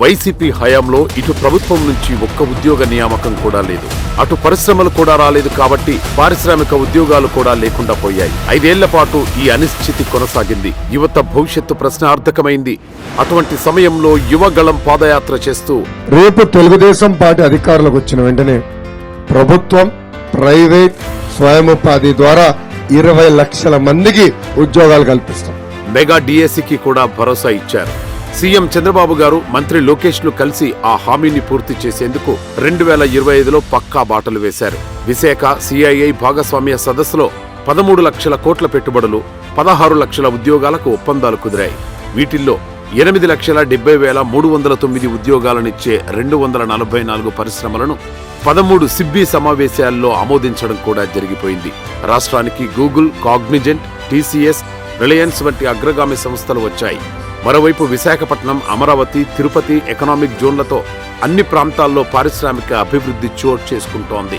YCP హయాంలో ఇటు ప్రభుత్వం నుంచి ఒక్క ఉద్యోగ నియామకం కూడా లేదు. అటు పరిశ్రమలు కూడా రాలేదు కాబట్టి పారిశ్రామిక ఉద్యోగాలు కూడా లేకుండా పోయాయి. ఐదేళ్ళ పాటు ఈ అనిశ్చితి కొనసాగింది. యువత భవిష్యత్తు ప్రశ్నార్థకమైంది. అటువంటి సమయంలో యువగళం పాదయాత్ర చేస్తూ రేపు తెలుగుదేశం పార్టీ అధికారులకు వచ్చిన వెంటనే ప్రభుత్వం ప్రైవేట్ స్వయం ఉపాధి ద్వారా ఇరవై లక్షల మందికి ఉద్యోగాలు కల్పిస్తాం. మెగా డిఎస్సికి కూడా భరోసా ఇచ్చారు. సీఎం చంద్రబాబు గారు మంత్రి లోకేష్ను కలిసి ఆ హామీని పూర్తి చేసేందుకు రెండు వేల ఇరవై ఐదులో పక్కా బాటలు వేశారు. విశాఖ సిఐఐ భాగస్వామ్య సదస్సులో పదమూడు లక్షల కోట్ల పెట్టుబడులు పదహారు లక్షల ఉద్యోగాలకు ఒప్పందాలు కుదిరాయి. వీటిల్లో ఎనిమిది లక్షల డెబ్బై వేల మూడు వందల తొమ్మిది ఉద్యోగాలనిచ్చే రెండు వందల నలభై నాలుగు పరిశ్రమలను పదమూడు సిబ్బి సమావేశాల్లో ఆమోదించడం కూడా జరిగిపోయింది. రాష్ట్రానికి గూగుల్ కాగ్నిజెంట్ టీసీఎస్ రిలయన్స్ వంటి అగ్రగామి సంస్థలు వచ్చాయి. మరోవైపు విశాఖపట్నం అమరావతి తిరుపతి ఎకనామిక్ జోన్లతో అన్ని ప్రాంతాల్లో పారిశ్రామిక అభివృద్ధి చోటు చేసుకుంటోంది.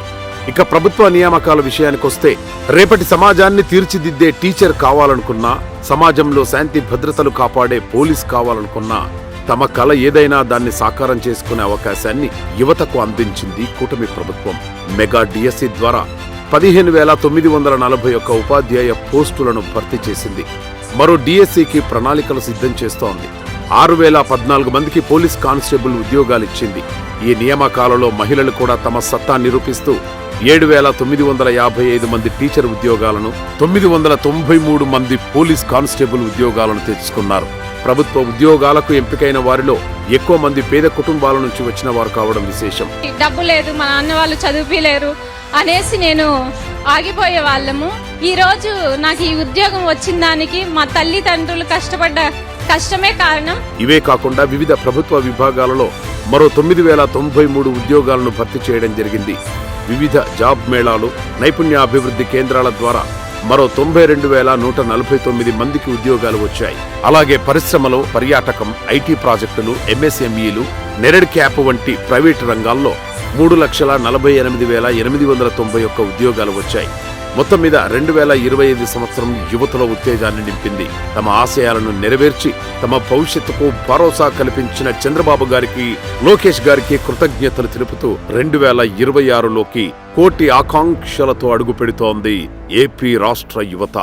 ఇక ప్రభుత్వ నియామకాల విషయానికొస్తే రేపటి సమాజాన్ని తీర్చిదిద్దే టీచర్ కావాలనుకున్నా సమాజంలో శాంతి భద్రతలు కాపాడే పోలీస్ కావాలనుకున్నా తమ కల ఏదైనా దాన్ని సాకారం చేసుకునే అవకాశాన్ని యువతకు అందించింది కూటమి ప్రభుత్వం. మెగా డిఎస్సి ద్వారా పదిహేను వేల తొమ్మిది వందల నలభై ఒక్క ఉపాధ్యాయ పోస్టులను భర్తీ చేసింది. మరో డిఎస్సికి ప్రణాళికలు సిద్ధం చేస్తోంది. ఆరు వేల పద్నాలుగు మందికి పోలీస్ కానిస్టేబుల్ ఉద్యోగాలిచ్చింది ఈ నియామకాలలో మహిళలు కూడా తమ సత్తా నిరూపిస్తూ ఏడు వేల తొమ్మిది వందల యాభై ఐదు మంది టీచర్ ఉద్యోగాలను తొమ్మిది వందల తొంభై మూడు మంది పోలీస్ కానిస్టేబుల్ ఉద్యోగాలను తెచ్చుకున్నారు. ప్రభుత్వ ఉద్యోగాలకు ఎంపికైన వారిలో ఎక్కువ మంది పేద కుటుంబాల నుంచి వచ్చిన వారు కావడం విశేషం. డబ్బు లేదు మా నాన్న వాళ్ళు చదివిలేరు అనేసి నేను ఆగిపోయే వాళ్ళము. ఈ రోజు నాకు ఈ ఉద్యోగం వచ్చిన దానికి మా తల్లిదండ్రులు కష్టపడ్డ కష్టమే కారణం. ఇవే కాకుండా వివిధ ప్రభుత్వ విభాగాలలో మరో తొమ్మిది వేల తొంభై మూడు ఉద్యోగాలను భర్తీ చేయడం జరిగింది. వివిధ జాబ్ మేళాలు నైపుణ్యాభివృద్ధి కేంద్రాల ద్వారా మరో తొంభై రెండు వేల నూట నలభై తొమ్మిది మందికి ఉద్యోగాలు వచ్చాయి. అలాగే పరిశ్రమలో పర్యాటకం ఐటీ ప్రాజెక్టులు ఎంఎస్ఎంఈలు నెరడ్ క్యాప్ వంటి ప్రైవేటు రంగాల్లో మూడు లక్షల నలభై ఎనిమిది వేల ఎనిమిది వందల తొంభై ఒక్క ఉద్యోగాలు వచ్చాయి. మొత్తం మీద రెండు వేల ఇరవై ఐదు సంవత్సరం యువతలో ఉత్తేజాన్ని నింపింది. తమ ఆశయాలను నెరవేర్చి తమ భవిష్యత్తుకు భరోసా కల్పించిన చంద్రబాబు గారికి లోకేష్ గారికి కృతజ్ఞతలు తెలుపుతూ రెండు వేల ఇరవై ఆరులోకి కోటి ఆకాంక్షలతో అడుగు పెడుతోంది ఏపీ రాష్ట్ర యువత.